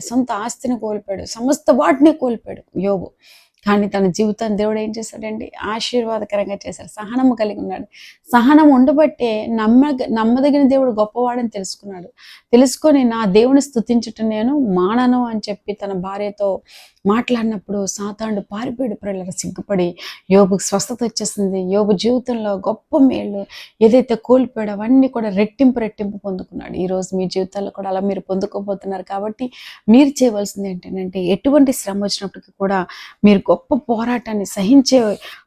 సొంత ఆస్తిని కోల్పోయాడు. సమస్త వాటిని కోల్పోయాడు యోగు కానీ తన జీవితాన్ని దేవుడు ఏం చేశాడండి? ఆశీర్వాదకరంగా చేశాడు. సహనము కలిగి ఉన్నాడు. సహనం ఉండబట్టే నమ్మ నమ్మదగిన దేవుడు గొప్పవాడని తెలుసుకున్నాడు. తెలుసుకొని నా దేవుని స్థుతించటం నేను మానను అని చెప్పి తన భార్యతో మాట్లాడినప్పుడు సాతాండు పారిపోయాడు ప్రజల సిగ్గుపడి యోగుకు స్వస్థత వచ్చేసింది. యోగు జీవితంలో గొప్ప మేళ్ళు ఏదైతే కోల్పోయాడో అవన్నీ కూడా రెట్టింపు రెట్టింపు పొందుకున్నాడు. ఈరోజు మీ జీవితాల్లో కూడా అలా మీరు పొందుకోబోతున్నారు కాబట్టి మీరు చేయవలసింది ఏంటంటే ఎటువంటి శ్రమ వచ్చినప్పటికీ కూడా మీరు గొప్ప పోరాటాన్ని సహించే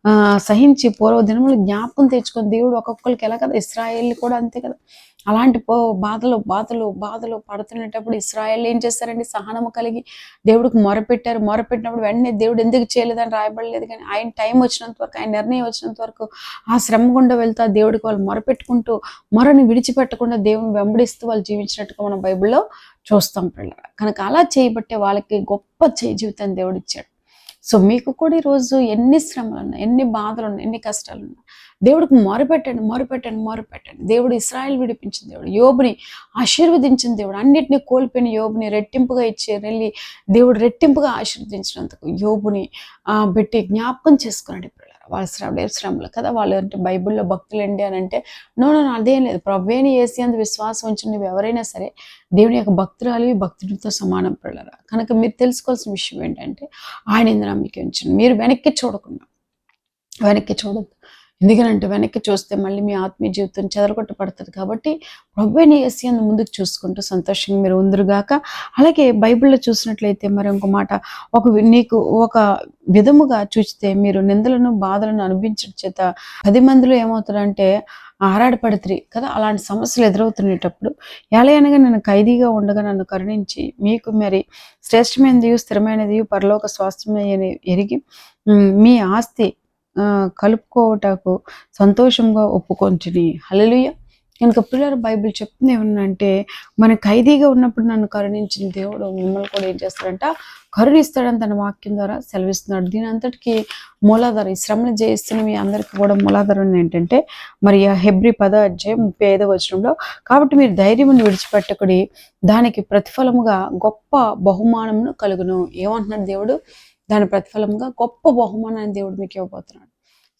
ఆ, సహించి పూర్వ దినములు జ్ఞాపకం తెచ్చుకొని దేవుడు ఒక్కొక్కరికి ఎలా కదా? ఇస్రాయేల్ కూడా అంతే కదా? అలాంటి పో బాధలు బాధలు బాధలు పడుతున్నప్పుడు ఇస్రాయల్ ఏం చేస్తారండి? సహనము కలిగి దేవుడికి మొరపెట్టారు. మొరపెట్టినప్పుడు వెంటనే దేవుడు ఎందుకు చేయలేదని రాయబడలేదు కానీ ఆయన టైం వచ్చినంత వరకు ఆయన నిర్ణయం వచ్చినంత వరకు ఆ శ్రమ గుండా వెళ్తా దేవుడికి వాళ్ళు మొరపెట్టుకుంటూ మొరని విడిచిపెట్టకుండా దేవుని వెంబడిస్తూ వాళ్ళు జీవించినట్టుగా మనం బైబిల్లో చూస్తాం పిల్లల కనుక అలా చేయబట్టే వాళ్ళకి గొప్ప చేయి జీవితాన్ని దేవుడు ఇచ్చాడు. సో మీకు కూడా ఈరోజు ఎన్ని శ్రమలు ఉన్నాయి ఎన్ని బాధలు ఉన్నాయి ఎన్ని కష్టాలు ఉన్నాయి దేవుడికి మొరపెట్టండి మొరపెట్టండి మొరపెట్టండి. దేవుడు ఇస్రాయల్ విడిపించిన దేవుడు యోబుని ఆశీర్వదించిన దేవుడు అన్నిటినీ కోల్పోయిన యోబుని రెట్టింపుగా ఇచ్చే వెళ్ళి దేవుడు రెట్టింపుగా ఆశీర్వదించినందుకు యోబుని పెట్టి జ్ఞాపకం చేసుకున్నాడు వాళ్ళ శ్రమలు శ్రమలు కదా? వాళ్ళు అంటే బైబిల్లో భక్తులు ఏంటి అని అంటే నో నో అదేం లేదు. ప్రభువేని వేసి అంత విశ్వాసం ఉంచిన ఎవరైనా సరే దేవుని యొక్క భక్తురాలు భక్తుడితో సమానం పిల్లరా కనుక మీరు తెలుసుకోవాల్సిన విషయం ఏంటంటే ఆయన ఇంద్ర నమ్మిక ఉంచండి. మీరు వెనక్కి చూడకుండా వెనక్కి చూడద్దు. ఎందుకనంటే వెనక్కి చూస్తే మళ్ళీ మీ ఆత్మీయ జీవితం చెదరగొట్ట పడుతుంది కాబట్టి ప్రభుని వేసి ముందుకు చూసుకుంటూ సంతోషంగా మీరు ఉందరుగాక. అలాగే బైబిల్లో చూసినట్లయితే మరి ఇంకో మాట ఒక నీకు ఒక విధముగా చూస్తే మీరు నిందలను బాధలను అనుభవించడం చేత పది మందిలో ఏమవుతారంటే ఆరాడపడుతుంది కదా అలాంటి సమస్యలు ఎదురవుతున్నప్పుడు ఎలా అనగా నేను ఖైదీగా ఉండగా నన్ను కరుణించి మీకు మరి శ్రేష్టమైనది స్థిరమైనది పరలోక స్వాస్థ్యమైన ఎరిగి మీ ఆస్తి కలుపుకోవటకు సంతోషంగా ఒప్పుకొంచుని హలలుయ కనుక పిల్లలు బైబిల్ చెప్తుంది ఏమన్నంటే మన ఖైదీగా ఉన్నప్పుడు నన్ను కరుణించిన దేవుడు మిమ్మల్ని కూడా ఏం చేస్తాడంట? కరుణిస్తాడని తన వాక్యం ద్వారా సెలవిస్తున్నాడు. దీని అంతటికి మూలాధారం ఈ శ్రమను జయిస్తున్న మీ అందరికీ కూడా మూలాధారం ఏంటంటే మరి ఆ హెబ్రి పద అధ్యాయం ముప్పై ఐదో వచనంలో కాబట్టి మీరు ధైర్యమును విడిచిపెట్టకుడి దానికి ప్రతిఫలముగా గొప్ప బహుమానమును కలుగును. ఏమంటున్నాడు దేవుడు? దాని ప్రతిఫలంగా గొప్ప బహుమానాన్ని దేవుడు మీకు ఇవ్వబోతున్నాడు.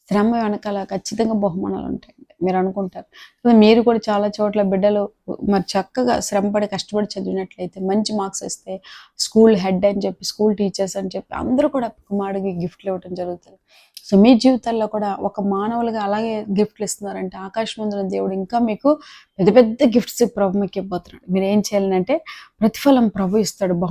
శ్రమ వెనకాల ఖచ్చితంగా బహుమానాలు ఉంటాయండి. మీరు అనుకుంటారు. కదా మీరు కూడా చాలా చోట్ల బిడ్డలు మరి చక్కగా శ్రమపడి కష్టపడి చదివినట్లయితే మంచి మార్క్స్ వస్తే స్కూల్ హెడ్ అని చెప్పి స్కూల్ టీచర్స్ అని చెప్పి అందరూ కూడా కుమారుడికి గిఫ్ట్లు ఇవ్వడం జరుగుతుంది. సో మీ జీవితాల్లో కూడా ఒక మానవులుగా అలాగే గిఫ్ట్లు ఇస్తున్నారంటే ఆకాశమందున దేవుడు ఇంకా మీకు పెద్ద పెద్ద గిఫ్ట్స్ ప్రభు మీకు ఇవ్వబోతున్నాడు. మీరు ఏం చేయాలంటే ప్రతిఫలం ప్రభు ఇస్తాడు. బహు